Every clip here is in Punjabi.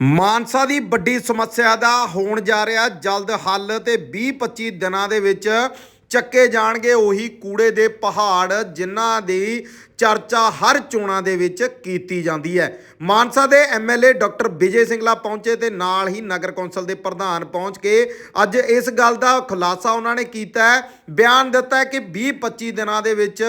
ਮਾਨਸਾ ਦੀ ਵੱਡੀ ਸਮੱਸਿਆ ਦਾ ਹੋਣ ਜਾ ਰਿਹਾ ਜਲਦ ਹੱਲ ਤੇ 20-25 ਦਿਨਾਂ ਦੇ ਵਿੱਚ ਚੱਕੇ ਜਾਣਗੇ ਉਹੀ ਕੂੜੇ ਦੇ ਪਹਾੜ, ਜਿਨ੍ਹਾਂ ਦੀ ਚਰਚਾ ਹਰ ਚੋਣਾਂ ਦੇ ਵਿੱਚ ਕੀਤੀ ਜਾਂਦੀ ਹੈ। ਮਾਨਸਾ ਦੇ ਐਮਐਲਏ ਡਾਕਟਰ ਵਿਜੇ ਸਿੰਗਲਾ ਪਹੁੰਚੇ ਤੇ ਨਾਲ ਹੀ ਨਗਰ ਕੌਂਸਲ ਦੇ ਪ੍ਰਧਾਨ ਪਹੁੰਚ ਕੇ ਅੱਜ ਇਸ ਗੱਲ ਦਾ ਖੁਲਾਸਾ ਉਹਨਾਂ ਨੇ ਕੀਤਾ ਹੈ। ਬਿਆਨ ਦਿੱਤਾ ਕਿ 20-25 ਦਿਨਾਂ ਦੇ ਵਿੱਚ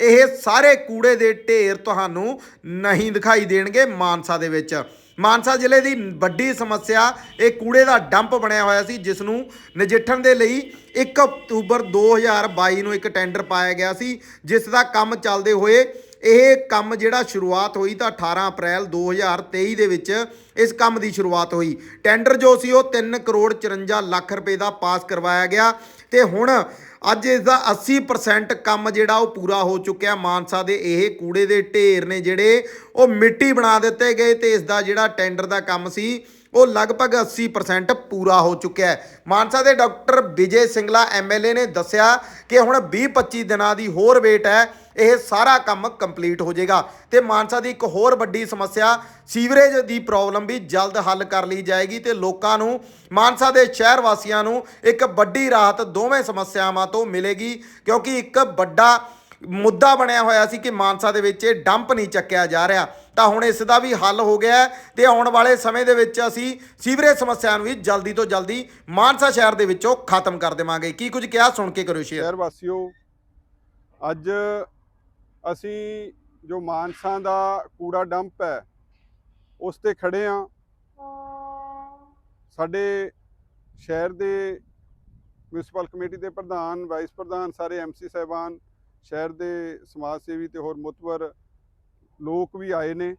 ਇਹ ਸਾਰੇ ਕੂੜੇ ਦੇ ਢੇਰ ਤੁਹਾਨੂੰ ਨਹੀਂ ਦਿਖਾਈ ਦੇਣਗੇ ਮਾਨਸਾ ਦੇ ਵਿੱਚ। ਮਾਨਸਾ ਜ਼ਿਲ੍ਹੇ ਦੀ ਵੱਡੀ ਸਮੱਸਿਆ, ਇਹ ਕੂੜੇ ਦਾ ਡੰਪ ਬਣਿਆ ਹੋਇਆ ਸੀ ਜਿਸ ਨੂੰ ਨਜਿੱਠਣ ਦੇ ਲਈ 1 ਅਕਤੂਬਰ 2022 ਨੂੰ ਇੱਕ ਟੈਂਡਰ ਪਾਇਆ ਗਿਆ ਸੀ, ਜਿਸ ਦਾ ਕੰਮ ਚੱਲਦੇ ਹੋਏ ਇਹ ਕੰਮ ਜਿਹੜਾ ਸ਼ੁਰੂਆਤ ਹੋਈ ਤਾਂ 18 ਅਪ੍ਰੈਲ 2023 ਦੇ ਵਿੱਚ ਇਸ ਕੰਮ ਦੀ ਸ਼ੁਰੂਆਤ ਹੋਈ। ਟੈਂਡਰ ਜੋ ਸੀ ਉਹ 3 ਕਰੋੜ 54 ਲੱਖ ਰੁਪਏ ਦਾ ਪਾਸ ਕਰਵਾਇਆ ਗਿਆ ਤੇ ਹੁਣ ਅੱਜ ਇਸ ਦਾ 80% ਕੰਮ ਜਿਹੜਾ ਉਹ ਪੂਰਾ ਹੋ ਚੁੱਕਿਆ। ਮਾਨਸਾ ਦੇ ਇਹ ਕੂੜੇ ਦੇ ਢੇਰ ਨੇ ਜਿਹੜੇ ਉਹ ਮਿੱਟੀ ਬਣਾ ਦਿੱਤੇ ਗਏ ਤੇ ਇਸ ਦਾ ਜਿਹੜਾ ਟੈਂਡਰ ਦਾ ਕੰਮ ਸੀ ਉਹ ਲਗਭਗ 80% ਪੂਰਾ ਹੋ ਚੁੱਕਿਆ ਹੈ। ਮਾਨਸਾ ਦੇ ਡਾਕਟਰ ਵਿਜੇ ਸਿੰਗਲਾ ਐਮਐਲਏ ਨੇ ਦੱਸਿਆ ਕਿ ਹੁਣ 20-25 ਦਿਨਾਂ ਦੀ ਹੋਰ ਵੇਟ ਹੈ। ਇਹ ਸਾਰਾ ਕੰਮ ਕੰਪਲੀਟ ਹੋ ਜਾਏਗਾ। ਤੇ ਮਾਨਸਾ ਦੀ ਇੱਕ ਹੋਰ ਵੱਡੀ ਸਮੱਸਿਆ, ਸੀਵਰੇਜ ਦੀ ਪ੍ਰੋਬਲਮ ਵੀ ਜਲਦ ਹੱਲ ਕਰ ਲਈ ਜਾਏਗੀ ਤੇ ਲੋਕਾਂ ਨੂੰ, ਮਾਨਸਾ ਦੇ ਸ਼ਹਿਰ ਵਾਸੀਆਂ ਨੂੰ ਇੱਕ ਵੱਡੀ ਰਾਹਤ ਦੋਵੇਂ ਸਮੱਸਿਆਵਾਂ ਤੋਂ ਮਿਲੇਗੀ, ਕਿਉਂਕਿ ਇੱਕ ਵੱਡਾ ਮੁੱਦਾ ਬਣਿਆ ਹੋਇਆ ਸੀ ਕਿ ਮਾਨਸਾ ਦੇ ਵਿੱਚ ਇਹ ਡੰਪ ਨਹੀਂ ਚੱਕਿਆ ਜਾ ਰਿਹਾ। ਤਾਂ ਹੁਣ ਇਸ ਦਾ ਵੀ ਹੱਲ ਹੋ ਗਿਆ ਹੈ ਤੇ ਆਉਣ ਵਾਲੇ ਸਮੇਂ ਦੇ ਵਿੱਚ ਅਸੀਂ ਸੀਵਰੇਜ ਸਮੱਸਿਆ ਨੂੰ ਵੀ ਜਲਦੀ ਤੋਂ ਜਲਦੀ ਮਾਨਸਾ ਸ਼ਹਿਰ ਦੇ ਵਿੱਚੋਂ ਖਤਮ ਕਰ ਦੇਵਾਂਗੇ। ਕੀ ਕੁਝ ਕਿਹਾ? ਸੁਣ ਕੇ ਕਰਿਓ ਸ਼ੇਅਰ। ਸ਼ਹਿਰ ਵਾਸੀਓ, ਅੱਜ ਅਸੀਂ ਜੋ ਮਾਨਸਾ ਦਾ ਕੂੜਾ ਡੰਪ ਹੈ, ਉਸ ਤੇ ਖੜੇ ਆ ਸਾਡੇ ਸ਼ਹਿਰ ਦੇ ਮਿਊਨਿਸਪਲ ਕਮੇਟੀ ਦੇ ਪ੍ਰਧਾਨ, ਵਾਈਸ ਪ੍ਰਧਾਨ ਸਾਰੇ ਐਮਸੀ ਸਾਹਿਬਾਨ ਸ਼ਹਿਰ ਦੇ ਸਮਾਜ ਸੇਵੀ ਤੇ ਹੋਰ ਮੁਤਵਰ ਲੋਕ ਵੀ ਆਏ ਨੇ।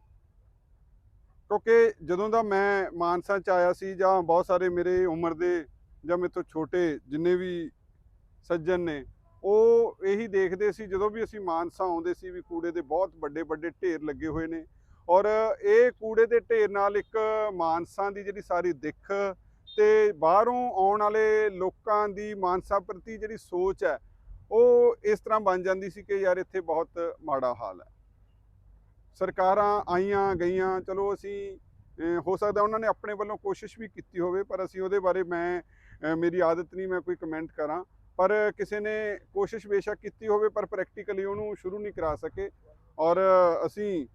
ਕਿਉਂਕਿ ਜਦੋਂ ਦਾ ਮੈਂ ਮਾਨਸਾ ਚ ਆਇਆ ਸੀ ਜਾਂ ਬਹੁਤ ਸਾਰੇ ਮੇਰੇ ਉਮਰ ਦੇ ਜਾਂ ਮੇਰੇ ਤੋਂ ਛੋਟੇ ਜਿੰਨੇ ਵੀ ਸੱਜਣ ਨੇ, ਉਹ ਇਹੀ ਦੇਖਦੇ ਸੀ ਜਦੋਂ ਵੀ ਅਸੀਂ ਮਾਨਸਾ ਆਉਂਦੇ ਸੀ ਵੀ ਕੂੜੇ ਦੇ ਬਹੁਤ ਵੱਡੇ ਵੱਡੇ ਢੇਰ ਲੱਗੇ ਹੋਏ ਨੇ। ਔਰ ਇਹ ਕੂੜੇ ਦੇ ਢੇਰ ਨਾਲ ਇੱਕ ਮਾਨਸਾ ਦੀ ਜਿਹੜੀ ਸਾਰੀ ਦਿੱਖ ਤੇ ਬਾਹਰੋਂ ਆਉਣ ਵਾਲੇ ਲੋਕਾਂ ਦੀ ਮਾਨਸਾ ਪ੍ਰਤੀ ਜਿਹੜੀ ਸੋਚ ਹੈ ਉਹ ਇਸ ਤਰ੍ਹਾਂ ਬਣ ਜਾਂਦੀ ਸੀ ਕਿ ਯਾਰ ਇੱਥੇ ਬਹੁਤ ਮਾੜਾ ਹਾਲ ਹੈ। ਸਰਕਾਰਾਂ ਆਈਆਂ, ਗਈਆਂ, ਚਲੋ ਅਸੀਂ ਹੋ ਸਕਦਾ ਉਹਨਾਂ ਨੇ ਆਪਣੇ ਵੱਲੋਂ ਕੋਸ਼ਿਸ਼ ਵੀ ਕੀਤੀ ਹੋਵੇ, ਪਰ ਅਸੀਂ ਉਹਦੇ ਬਾਰੇ ਮੈਂ ਮੇਰੀ ਆਦਤ ਨਹੀਂ, ਮੈਂ ਕੋਈ ਕਮੈਂਟ ਕਰਾਂ। ਪਰ ਕਿਸੇ ਨੇ ਕੋਸ਼ਿਸ਼ ਬੇਸ਼ੱਕ ਕੀਤੀ ਹੋਵੇ, ਪਰ ਪ੍ਰੈਕਟੀਕਲੀ ਉਹਨੂੰ ਸ਼ੁਰੂ ਨਹੀਂ ਕਰਾ ਸਕੇ। ਔਰ ਅਸੀਂ,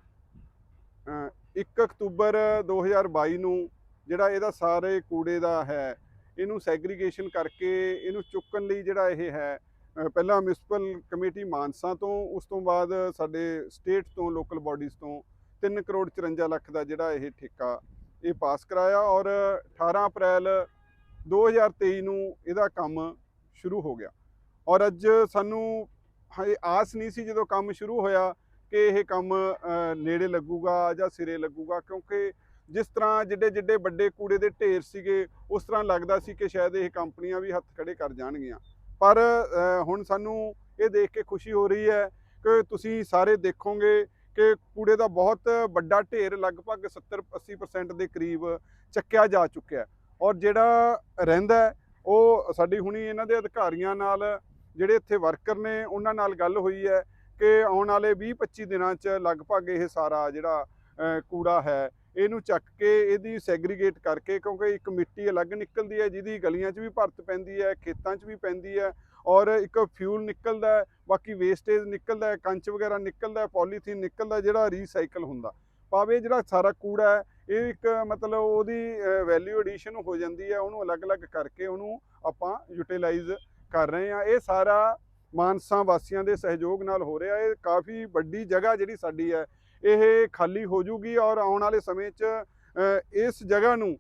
ਅਹ 1 ਅਕਤੂਬਰ 2022 ਨੂੰ ਜਿਹੜਾ ਇਹਦਾ ਸਾਰੇ ਕੂੜੇ ਦਾ ਹੈ, ਇਹਨੂੰ ਸੈਗਰੀਗੇਸ਼ਨ ਕਰਕੇ ਇਹਨੂੰ ਚੁੱਕਣ ਲਈ ਜਿਹੜਾ ਇਹ ਹੈ ਪਹਿਲਾਂ ਮਿਊਨਿਸਪਲ ਕਮੇਟੀ ਮਾਨਸਾ ਤੋਂ, ਉਸ ਤੋਂ ਬਾਅਦ ਸਾਡੇ ਸਟੇਟ ਤੋਂ, ਲੋਕਲ ਬਾਡੀਜ਼ ਤੋਂ 3 ਕਰੋੜ 54 ਲੱਖ ਦਾ ਜਿਹੜਾ ਇਹ ਠੇਕਾ ਇਹ ਪਾਸ ਕਰਾਇਆ ਔਰ 18 ਅਪ੍ਰੈਲ 2023 ਨੂੰ ਇਹਦਾ ਕੰਮ ਸ਼ੁਰੂ ਹੋ ਗਿਆ। ਔਰ ਅੱਜ ਸਾਨੂੰ ਇਹ ਆਸ ਨਹੀਂ ਸੀ ਜਦੋਂ ਕੰਮ ਸ਼ੁਰੂ ਹੋਇਆ ਕਿ ਇਹ ਕੰਮ ਨੇੜੇ ਲੱਗੂਗਾ ਜਾਂ ਸਿਰੇ ਲੱਗੂਗਾ, ਕਿਉਂਕਿ ਜਿਸ ਤਰ੍ਹਾਂ ਜਿੱਡੇ ਜਿੱਡੇ ਵੱਡੇ ਕੂੜੇ ਦੇ ਢੇਰ ਸੀਗੇ, ਉਸ ਤਰ੍ਹਾਂ ਲੱਗਦਾ ਸੀ ਕਿ ਸ਼ਾਇਦ ਇਹ ਕੰਪਨੀਆਂ ਵੀ ਹੱਥ ਖੜੇ ਕਰ ਜਾਣਗੀਆਂ। ਪਰ ਹੁਣ ਸਾਨੂੰ ਇਹ ਦੇਖ ਕੇ ਖੁਸ਼ੀ ਹੋ ਰਹੀ ਹੈ ਕਿ ਤੁਸੀਂ ਸਾਰੇ ਦੇਖੋਗੇ ਕਿ ਕੂੜੇ ਦਾ ਬਹੁਤ ਵੱਡਾ ਢੇਰ ਲਗਭਗ 70 80% ਦੇ ਕਰੀਬ ਚੱਕਿਆ ਜਾ ਚੁੱਕਿਆ ਔਰ ਜਿਹੜਾ ਰਹਿੰਦਾ ਉਹ ਸਾਡੀ ਹੁਣੀ ਇਹਨਾਂ ਦੇ ਅਧਿਕਾਰੀਆਂ ਨਾਲ, ਜਿਹੜੇ ਇੱਥੇ ਵਰਕਰ ਨੇ, ਉਹਨਾਂ ਨਾਲ ਗੱਲ ਹੋਈ ਹੈ ਕਿ ਆਉਣ ਵਾਲੇ 20-25 ਦਿਨਾਂ 'ਚ ਲਗਭਗ ਇਹ ਸਾਰਾ ਜਿਹੜਾ ਕੂੜਾ ਹੈ ਇਹਨੂੰ ਚੱਕ ਕੇ ਇਹਦੀ ਸੈਗਰੀਗੇਟ ਕਰਕੇ ਕਿਉਂਕਿ ਇੱਕ ਮਿੱਟੀ ਅਲੱਗ ਨਿਕਲਦੀ ਹੈ, ਜਿਹਦੀ ਗਲੀਆਂ 'ਚ ਵੀ ਭਰਤ ਪੈਂਦੀ ਹੈ, ਖੇਤਾਂ 'ਚ ਵੀ ਪੈਂਦੀ ਹੈ ਔਰ ਇੱਕ ਫਿਊਲ ਨਿਕਲਦਾ ਬਾਕੀ ਵੇਸਟੇਜ ਨਿਕਲਦਾ ਕੰਚ ਵਗੈਰਾ ਨਿਕਲਦਾ ਪੋਲੀਥੀਨ ਨਿਕਲਦਾ ਜਿਹੜਾ ਰੀਸਾਈਕਲ ਹੁੰਦਾ। ਭਾਵੇਂ ਜਿਹੜਾ ਸਾਰਾ ਕੂੜਾ ਹੈ, ਇਹ ਇੱਕ ਮਤਲਬ ਉਹਦੀ ਵੈਲਿਊ ਐਡੀਸ਼ਨ ਹੋ ਜਾਂਦੀ ਹੈ, ਉਹਨੂੰ ਅਲੱਗ-ਅਲੱਗ ਕਰਕੇ ਉਹਨੂੰ ਆਪਾਂ ਯੂਟਿਲਾਈਜ਼ ਕਰ ਰਹੇ ਹਾਂ। ਇਹ ਸਾਰਾ ਮਾਨਸਾ ਵਾਸੀਆਂ ਦੇ ਸਹਿਯੋਗ ਨਾਲ ਹੋ ਰਿਹਾ। ਇਹ ਕਾਫੀ ਵੱਡੀ ਜਗ੍ਹਾ ਜਿਹੜੀ ਸਾਡੀ ਹੈ ਇਹ ਖਾਲੀ ਹੋ ਜੂਗੀ ਔਰ ਆਉਣ ਵਾਲੇ ਸਮੇਂ 'ਚ ਇਸ ਜਗ੍ਹਾ ਨੂੰ,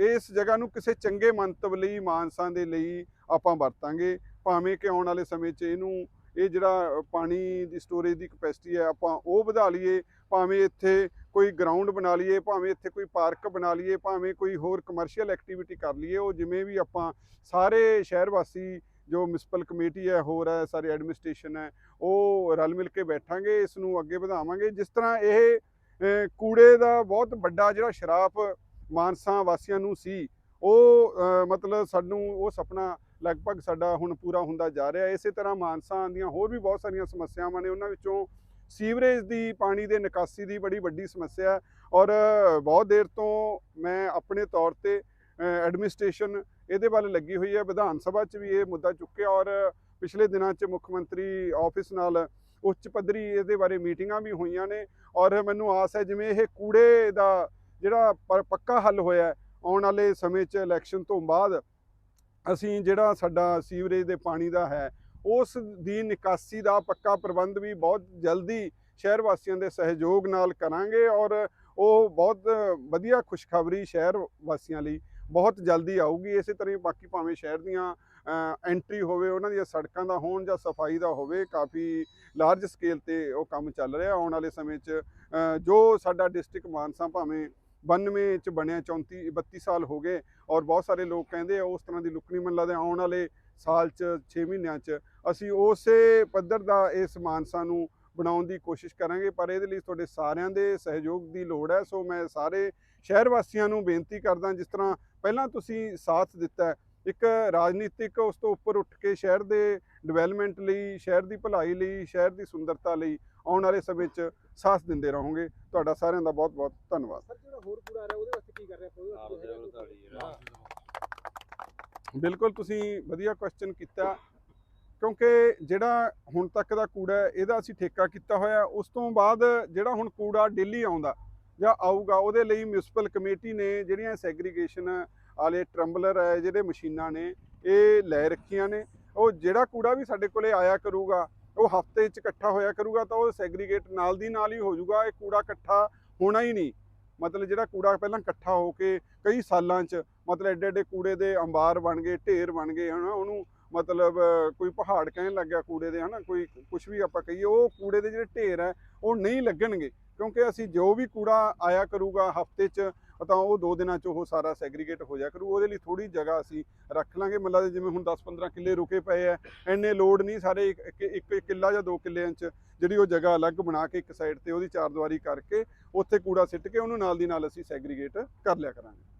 ਇਸ ਜਗ੍ਹਾ ਨੂੰ ਕਿਸੇ ਚੰਗੇ ਮੰਤਵ ਲਈ, ਮਾਨਸਾ ਦੇ ਲਈ ਆਪਾਂ ਵਰਤਾਂਗੇ। ਭਾਵੇਂ ਕਿ ਆਉਣ ਵਾਲੇ ਸਮੇਂ 'ਚ ਇਹਨੂੰ, ਇਹ ਜਿਹੜਾ ਪਾਣੀ ਦੀ ਸਟੋਰੇਜ ਦੀ ਕਪੈਸਿਟੀ ਹੈ, ਆਪਾਂ ਉਹ ਵਧਾ ਲਈਏ। ਭਾਵੇਂ ਇੱਥੇ ਕੋਈ ਗਰਾਊਂਡ ਬਣਾ ਲਈਏ, ਭਾਵੇਂ ਇੱਥੇ ਕੋਈ ਪਾਰਕ ਬਣਾ ਲਈਏ, ਭਾਵੇਂ ਕੋਈ ਹੋਰ ਕਮਰਸ਼ੀਅਲ ਐਕਟੀਵਿਟੀ ਕਰ ਲਈਏ, ਉਹ ਜਿਵੇਂ ਵੀ ਆਪਾਂ ਸਾਰੇ ਸ਼ਹਿਰ ਵਾਸੀ ਜੋ ਮਿਊਨਿਸਪਲ ਕਮੇਟੀ ਹੈ, ਹੋਰ ਹੈ, ਸਾਰੇ ਐਡਮਿਨਿਸਟ੍ਰੇਸ਼ਨ ਹੈ, ਉਹ ਰਲ ਮਿਲ ਕੇ ਬੈਠਾਂਗੇ ਇਸ ਨੂੰ ਅੱਗੇ ਵਧਾਵਾਂਗੇ। ਜਿਸ ਤਰ੍ਹਾਂ ਇਹ ਕੂੜੇ ਦਾ ਬਹੁਤ ਵੱਡਾ ਜਿਹੜਾ ਸ਼ਰਾਪ ਮਾਨਸਾ ਵਾਸੀਆਂ ਨੂੰ ਸੀ, ਉਹ ਮਤਲਬ ਸਾਨੂੰ ਉਹ ਸੁਪਨਾ ਲਗਭਗ ਸਾਡਾ ਹੁਣ ਪੂਰਾ ਹੁੰਦਾ ਜਾ ਰਿਹਾ। ਇਸੇ ਤਰ੍ਹਾਂ ਮਾਨਸਾ ਦੀਆਂ ਹੋਰ ਵੀ ਬਹੁਤ ਸਾਰੀਆਂ ਸਮੱਸਿਆਵਾਂ ਨੇ, ਉਹਨਾਂ ਵਿੱਚੋਂ ਸੀਵਰੇਜ ਦੀ ਪਾਣੀ ਦੇ ਨਿਕਾਸੀ ਦੀ ਬੜੀ ਵੱਡੀ ਸਮੱਸਿਆ ਹੈ। ਔਰ ਬਹੁਤ ਦੇਰ ਤੋਂ ਮੈਂ ਆਪਣੇ ਤੌਰ ਤੇ ਐਡਮਿਨਿਸਟ੍ਰੇਸ਼ਨ ਇਹਦੇ ਵੱਲ ਲੱਗੀ ਹੋਈ ਹੈ। ਵਿਧਾਨ ਸਭਾ 'ਚ ਵੀ ਇਹ ਮੁੱਦਾ ਚੁੱਕਿਆ ਔਰ ਪਿਛਲੇ ਦਿਨਾਂ 'ਚ ਮੁੱਖ ਮੰਤਰੀ ਆਫਿਸ ਨਾਲ ਉੱਚ ਪੱਧਰੀ ਇਹਦੇ ਬਾਰੇ ਮੀਟਿੰਗਾਂ ਵੀ ਹੋਈਆਂ ਨੇ ਔਰ ਮੈਨੂੰ ਆਸ ਹੈ ਜਿਵੇਂ ਇਹ ਕੂੜੇ ਦਾ ਜਿਹੜਾ ਪ- ਪੱਕਾ ਹੱਲ ਹੋਇਆ ਆਉਣ ਵਾਲੇ ਸਮੇਂ 'ਚ ਇਲੈਕਸ਼ਨ ਤੋਂ ਬਾਅਦ ਅਸੀਂ ਜਿਹੜਾ ਸਾਡਾ ਸੀਵਰੇਜ ਦੇ ਪਾਣੀ ਦਾ ਹੈ, ਉਸ ਦੀ ਨਿਕਾਸੀ ਦਾ ਪੱਕਾ ਪ੍ਰਬੰਧ ਵੀ ਬਹੁਤ ਜਲਦੀ ਸ਼ਹਿਰ ਵਾਸੀਆਂ ਦੇ ਸਹਿਯੋਗ ਨਾਲ ਕਰਾਂਗੇ ਔਰ ਉਹ ਬਹੁਤ ਵਧੀਆ ਖੁਸ਼ਖਬਰੀ ਸ਼ਹਿਰ ਵਾਸੀਆਂ ਲਈ ਬਹੁਤ ਜਲਦੀ ਆਊਗੀ, ਇਸੇ ਤਰ੍ਹਾਂ ਹੀ ਬਾਕੀ ਭਾਵੇਂ ਸ਼ਹਿਰ ਦੀਆਂ ਐਂਟਰੀ ਹੋਵੇ, ਉਹਨਾਂ ਦੀਆਂ ਸੜਕਾਂ ਦਾ ਹੋਣ ਜਾਂ ਸਫ਼ਾਈ ਦਾ ਹੋਵੇ, ਕਾਫੀ ਲਾਰਜ ਸਕੇਲ ਤੇ ਉਹ ਕੰਮ ਚੱਲ ਰਿਹਾ ਆਉਣ ਵਾਲੇ ਸਮੇਂ 'ਚ। ਜੋ ਸਾਡਾ ਡਿਸਟ੍ਰਿਕਟ ਮਾਨਸਾ ਭਾਵੇਂ 92 ਚ ਬਣਿਆ 34 32 ਸਾਲ ਹੋ ਗਏ ਔਰ ਬਹੁਤ ਸਾਰੇ ਲੋਕ ਕਹਿੰਦੇ ਆ, ਉਸ ਤਰ੍ਹਾਂ ਦੀ ਲੁੱਕ ਨਹੀਂ ਮੈਨੂੰ ਲੱਗਦਾ ਆਉਣ ਵਾਲੇ ਸਾਲ 'ਚ 6 ਮਹੀਨਿਆਂ 'ਚ। ਅਸੀਂ ਉਸੇ ਪੱਧਰ ਦਾ ਇਸ ਮਾਨਸਾ ਨੂੰ ਬਣਾਉਣ ਦੀ ਕੋਸ਼ਿਸ਼ ਕਰਾਂਗੇ, ਪਰ ਇਹਦੇ ਲਈ ਤੁਹਾਡੇ ਸਾਰਿਆਂ ਦੇ ਸਹਿਯੋਗ ਦੀ ਲੋੜ ਹੈ। ਸੋ ਮੈਂ ਸਾਰੇ ਸ਼ਹਿਰ ਵਾਸੀਆਂ ਨੂੰ ਬੇਨਤੀ ਕਰਦਾ, ਜਿਸ ਤਰ੍ਹਾਂ ਪਹਿਲਾਂ ਤੁਸੀਂ ਸਾਥ ਦਿੱਤਾ ਇੱਕ ਰਾਜਨੀਤਿਕ ਉਸ ਤੋਂ ਉੱਪਰ ਉੱਠ ਕੇ ਸ਼ਹਿਰ ਦੇ ਡਿਵੈਲਪਮੈਂਟ ਲਈ ਸ਼ਹਿਰ ਦੀ ਭਲਾਈ ਲਈ ਸ਼ਹਿਰ ਦੀ ਸੁੰਦਰਤਾ ਲਈ ਆਉਣ ਵਾਲੇ ਸਮੇਂ 'ਚ ਸਾਥ ਦਿੰਦੇ ਰਹੋਗੇ। ਤੁਹਾਡਾ ਸਾਰਿਆਂ ਦਾ ਬਹੁਤ ਬਹੁਤ ਧੰਨਵਾਦ। ਸਰ ਜਿਹੜਾ ਹੋਰ ਕੂੜਾ ਆ ਰਿਹਾ ਉਹਦੇ ਵਾਸਤੇ ਕੀ ਕਰ ਰਹੇ ਆਪਾਂ ਉਹਦੇ ਵਾਸਤੇ ਹੈਗਾ ਕੋਈ- ਬਿਲਕੁਲ ਤੁਸੀਂ ਵਧੀਆ ਕੁਐਸਚਨ ਕੀਤਾ। ਕਿਉਂਕਿ ਜਿਹੜਾ ਹੁਣ ਤੱਕ ਦਾ ਕੂੜਾ ਇਹਦਾ ਅਸੀਂ ਠੇਕਾ ਕੀਤਾ ਹੋਇਆ। ਉਸ ਤੋਂ ਬਾਅਦ ਜਿਹੜਾ ਹੁਣ ਕੂੜਾ ਡੇਲੀ ਆਉਂਦਾ ਜਾਂ ਆਊਗਾ, ਉਹਦੇ ਲਈ ਮਿਊਨਿਸਪਲ ਕਮੇਟੀ ਨੇ ਜਿਹੜੀਆਂ ਸੈਗਰੀਗੇਸ਼ਨ ਵਾਲੇ ਟਰੰਬਲਰ ਹੈ, ਜਿਹੜੇ ਮਸ਼ੀਨਾਂ ਨੇ, ਇਹ ਲੈ ਰੱਖੀਆਂ ਨੇ। ਉਹ ਜਿਹੜਾ ਕੂੜਾ ਵੀ ਸਾਡੇ ਕੋਲੇ ਆਇਆ ਕਰੂਗਾ, ਉਹ ਹਫ਼ਤੇ 'ਚ ਇਕੱਠਾ ਹੋਇਆ ਕਰੂਗਾ, ਤਾਂ ਉਹ ਸੈਗਰੀਗੇਟ ਨਾਲ ਦੀ ਨਾਲ ਹੀ ਹੋ ਜਾਊਗਾ। ਇਹ ਕੂੜਾ ਇਕੱਠਾ ਹੋਣਾ ਹੀ ਨਹੀਂ। ਮਤਲਬ ਜਿਹੜਾ ਕੂੜਾ ਪਹਿਲਾਂ ਇਕੱਠਾ ਹੋ ਕੇ ਕਈ ਸਾਲਾਂ 'ਚ ਮਤਲਬ ਐਡੇ ਐਡੇ ਕੂੜੇ ਦੇ ਅੰਬਾਰ ਬਣ ਗਏ, ਢੇਰ ਬਣ ਗਏ, ਹਨਾ, ਉਹਨੂੰ ਮਤਲਬ ਕੋਈ ਪਹਾੜ ਕਹਿਣ ਲੱਗਿਆ ਕੂੜੇ ਦੇ, ਹਨਾ? ਕੋਈ ਕੁਝ ਵੀ ਆਪਾਂ ਕਹੀਏ, ਉਹ ਕੂੜੇ ਦੇ ਜਿਹੜੇ ਢੇਰ ਹੈ, ਉਹ ਨਹੀਂ ਲੱਗਣਗੇ। ਕਿਉਂਕਿ ਅਸੀਂ ਜੋ ਵੀ ਕੂੜਾ ਆਇਆ ਕਰੂਗਾ ਹਫ਼ਤੇ 'ਚ, ਤਾਂ ਉਹ ਦੋ ਦਿਨਾਂ 'ਚ ਉਹ ਸਾਰਾ ਸੈਗਰੀਗੇਟ ਹੋ ਜਾ ਕਰੂ। ਉਹਦੇ ਲਈ ਥੋੜੀ ਜਗ੍ਹਾ ਅਸੀਂ ਰੱਖ ਲਾਂਗੇ। ਮਤਲਬ ਦੇ ਜਿਵੇਂ ਹੁਣ 10-15 ਕਿੱਲੇ ਰੁਕੇ ਪਏ ਐ ਐਨੇ ਲੋਡ ਨਹੀਂ ਸਾਰੇ ਇੱਕ, ਇੱਕ- ਇੱਕ ਇੱਕ ਕਿੱਲਾ ਜਾਂ ਦੋ ਕਿੱਲਿਆਂ 'ਚ ਜਿਹੜੀ ਉਹ ਜਗ੍ਹਾ ਅਲੱਗ ਬਣਾ ਕੇ ਇੱਕ ਸਾਈਡ ਤੇ ਉਹਦੀ ਚਾਰ ਦੀਵਾਰੀ ਕਰਕੇ ਉੱਥੇ ਕੂੜਾ ਸਿੱਟ ਕੇ ਉਹਨੂੰ ਨਾਲ ਦੀ ਨਾਲ ਅਸੀਂ ਸੈਗਰੀਗੇਟ ਕਰ ਲਿਆ ਕਰਾਂਗੇ।